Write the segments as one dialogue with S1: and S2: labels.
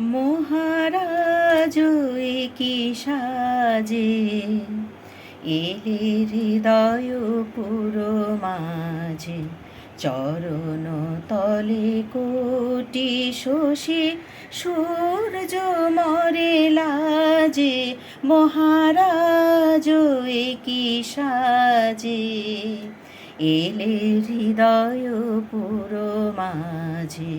S1: মহারাজ কি সাজে? এলে হৃদয় পুরো মাঝে, চরণ তলে কোটি শশী, সূর্য মরে লাজে। মহারাজ কি সাজে? এলে হৃদয় পুরো মাঝে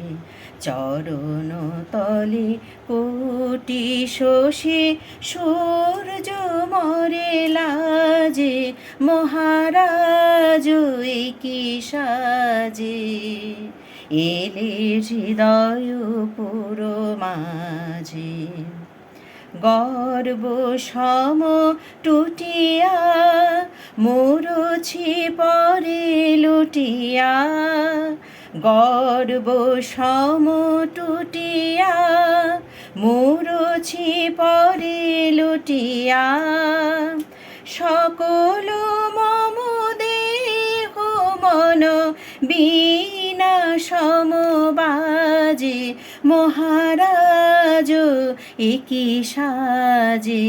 S1: চরণ তলে কোটি শশী সূর্য মরে লাজে, মহারাজ কি সাজে? এলে হৃদয় পুরো মাঝে, গর্ব সম টুটিয়া মুরছি পরে লুটিয়া। গর্ব সম টুটিয়া মুরছি পরে লুটিয়া। সকল মম দেহ মন বিনা সমবাজে মহারাজ একি সাজে।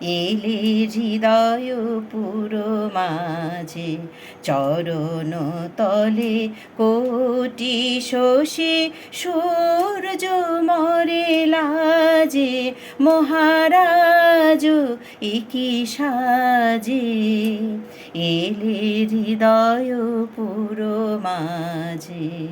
S1: এলে হৃদয় পুরো মাঝে, চরণ তলে কোটি শশী, সূর্য মরে লাজে, মহারাজ একি সাজে। এলে হৃদয় পুরো মাঝে।